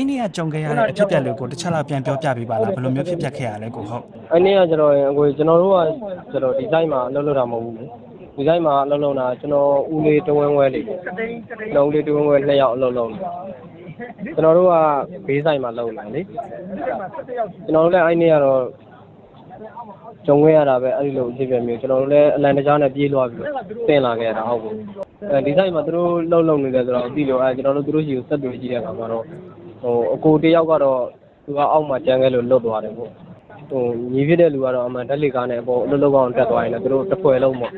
အဲ့ဒီကကြုံခဲ့ရတဲ့အဖြစ်အပျက်လေးကိုတစ်ချက်လောက်ပြန်ပြောပြပေးပါလားဘယ်လိုမျိုးဖြစ်ပျက်ခဲ့ရလဲကိုဟုတ်အဲ့နေ့ကကျွန်တော်ရင်အကိုကျွန်တော်တို့ကကျွန်တော်ဒီဇိုင်းမှာအလုပ်လုပ်တာမဟုတ်ဘူးလေဒီဇိုင်းမှာအလုပ်လုပ်တာကျွန်တော်ဦးလေးတဝင်းဝဲလေးလုံးလေးတဝင်းဝဲနှစ်ယောက်အလုပ်လုပ်နေကျွန်တော်တို့ကဘေးဆိုင်မှာလုပ်နေလေကျွန်တော်တို့လည်းအဲ့နေ့ကတော့ကြုံခဲ့ရတာပဲအဲ့ဒီလိုအဖြစ်အပျက်မျိုးကျွန်တော်တို့လည်းအလန်တကြားနဲ့ပြေးလွှားပြီးတော့တင်လာခဲ့ရတာဟုတ်ဘူးအဲဒီဇိုင်းမှာသူတို့လှုပ်လှုပ်နေတယ်ဆိုတော့အတိလို့အဲကျွန်တော်တို့သူတို့ရှိကိုဆက်တွေ့ကြည့်တဲ့အခါမှာတော့ ဟိုအကိုတယောက်ကတော့သူကအောက်မှာကြမ်းခဲ့လို့လွတ်သွားတယ်ပေါ့ဟိုညီဖြစ်တဲ့လူကတော့အမှန်ဓာတ်လေကားနဲ့အပေါ်အလုပ်လုပ်အောင်တက်သွားရင်လည်းသူတို့တစ်ဖွဲလုံးပေါ့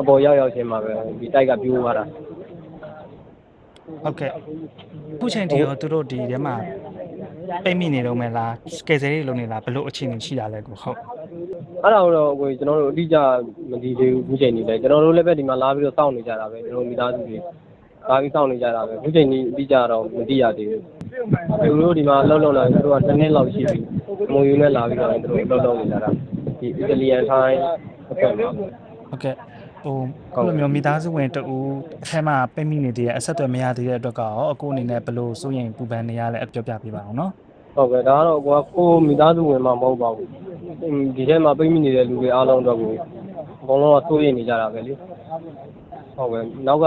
အပေါ်ရောက်ရောက်ချင်းမှာပဲဒီတိုက်ကပြိုးသွားတာဟုတ်ကဲ့အခုချိန်ထိရောသူတို့ဒီထဲမှာပိတ်မိနေတော့မလားကယ်ဆယ်ရေးလုပ်နေလားဘယ်လိုအခြေအနေရှိတာလဲကိုဟုတ်အဲ့ဒါတော့ကိုကျွန်တော်တို့အတိအကျမဒီသေးဘူးအခုချိန်ကြီးလဲကျွန်တော်တို့လည်းပဲဒီမှာလာပြီးတော့စောင့်နေကြတာပဲကျွန်တော်မိသားစုတွေ လာပြီးစောင့်နေကြတာပဲအခုချိန်ကြီးအတိအကျတော့မသိရသေးဘူးသူတို့ဒီမှာလှုပ်လှုပ်လာသူတို့ကတစ်နှစ်လောက်ရှိပြီမုံယူနဲ့လာပြီးတော့သူတို့လှုပ်လှုပ်နေကြတာဒီအီတလီယန်ထိုင်းအဖွဲ့မှာဟုတ်ကဲ့ဟိုဘယ်လိုမျိုးမိသားစုဝင်တူအထက်မှာပိတ်မိနေတဲ့အဆက်အသွယ်မရသေးတဲ့အတွက်ကရောအခုအနေနဲ့ဘယ်လိုစိုးရင်ပူပန်နေရလဲအပြောပြပေးပါအောင်နော်ဟုတ်ကဲ့ဒါကတော့ကိုကကိုမိသားစုဝင်မှမဟုတ်ပါဘူးဒီထဲမှာပြိမိနေတဲ့လူတွေအားလုံးတော့ကိုအကုန်လုံးကစိုးရိမ်နေကြတာပဲလေဟုတ်ကဲ့နောက်က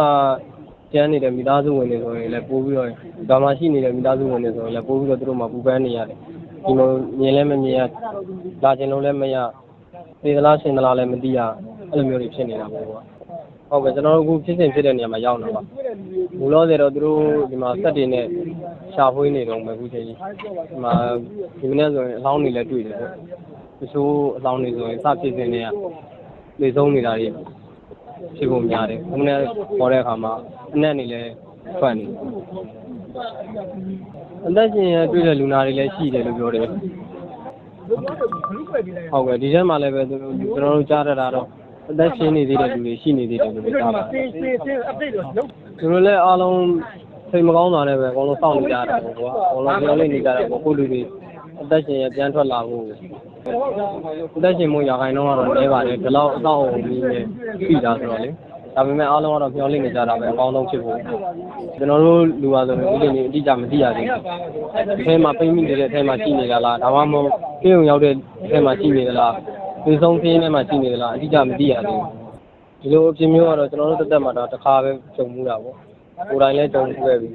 ကျန်းနေတဲ့မိသားစုဝင်တွေဆိုရင်လည်းပို့ပြီးတော့ဒါမှရှိနေတဲ့မိသားစုဝင်တွေဆိုရင်လည်းပို့ပြီးတော့သူတို့မှပူပန်းနေရတယ်ဒီလိုမြင်လည်းမမြင်ရလာခြင်းလုံးလည်းမရသေသလားရှင်သလားလည်းမသိရအဲ့လိုမျိုးတွေဖြစ်နေတာပေါ့ကွာဟုတ်ကဲ့ကျွန်တော်တို့အခုဖြစ်စဉ်ဖြစ်တဲ့နေရာမှာရောက်နေပါဘုလို့ဆိုတော့သူတို့ဒီမှာစက်တွေနဲ့ရှာဖွေးနေတော့မယ်အခုချိန်ကြီးဒီမှာဒီမနေ့ဆိုရင်အလောင်းတွေလည်းတွေ့တယ်ပေါ့တချို့အလောင်းတွေဆိုရင်စဖြစ်စဉ်တွေကလေဆုံးနေတာတွေ ဖြစ်ကုန်များတယ်ခုနကပေါ်တဲ့အခါမှာအနက်နေလဲထွက်နေအသက်ရှင်ရတွေ့တဲ့လူနာတွေလည်းရှိတယ်လို့ပြောတယ်ဟုတ်ကဲ့ဒီထဲမှာလည်းပဲသူတို့ကျွန်တော်တို့ကြားရတာတော့အသက်ရှင်နေသေးတဲ့လူတွေရှိနေသေးတယ်လို့ပြောတာပါသူတို့လည်းအားလုံးစိတ်မကောင်းတာနဲ့ပဲအကုန်လုံးစောင့်နေကြတာပေါ့ကွာအကုန်လုံးပြောနေနေကြတာပေါ့ကိုလူတွေ အသက်ရှင်ရပြန်ထွက်လာဖို့အသက်ရှင်မှုရာခိုင်နှုန်းကတော့နည်းပါတယ်ဒီလောက်အတော့အုံကြီးနဲ့ပြီးတာဆိုတော့လေဒါပေမဲ့အားလုံးကတော့ပြောနေနေကြတာပဲအကောင်းဆုံးဖြစ်ဖို့ကျွန်တော်တို့လူပါဆိုရင်ဒီနေ့အတိအကျမသိရသေးဘူးအဲထဲမှာပိတ်မိနေတဲ့အထဲမှာရှိနေတာလားဒါမှမဟုတ်ပြေုံရောက်တဲ့အထဲမှာရှိနေသလားဒီဆုံးခင်းထဲမှာရှိနေသလားအတိအကျမသိရသေးဘူးဒီလိုအဖြစ်မျိုးကတော့ကျွန်တော်တို့တက်တက်မှာတော့တစ်ခါပဲကြုံမှုတာပေါ့ ကိုယ်တိုင်လည်းကြုံခဲ့ပြီ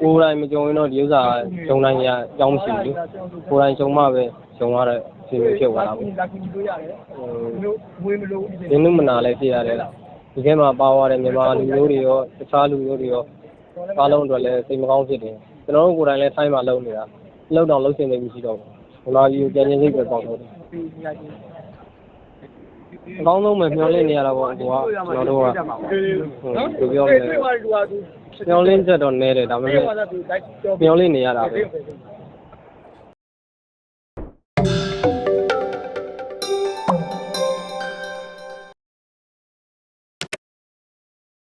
ဟိုကိုယ်တိုင်မကြုံရင်တော့ဒီဥစ္စာကြုံနိုင်ရအကြောင်းမရှိဘူးလေကိုယ်တိုင်ကြုံမှပဲကြုံရတဲ့အခြေအနေဖြစ်သွားတာပေါ့ရင်းနှမနာလည်းဖြစ်ရတယ်ဒီထဲမှာပါသွားတဲ့မြန်မာလူမျိုးတွေရောတခြားလူမျိုးတွေရောအားလုံးအတွက်လည်းစိတ်မကောင်းဖြစ်တယ်ကျွန်တော်တို့ကိုယ်တိုင်လည်းထိုင်းမှာလုပ်နေတာလောက်တော့လုပ်ရှင်နေပြီရှိတော့ဘူးမြန်မာပြည်ကိုကြံ့ကြံ့စိတ်ပဲပေါက်တော့တယ် အကောင်းဆုံးပဲမျှော်လင့်နေရတာပေါ့ကိုကကျွန်တော်တို့ကဟိုပြောပြောမယ်မျှော်လင့်ချက်တော့နည်းတယ်ဒါပေမဲ့မျှော်လင့်နေရတာပဲ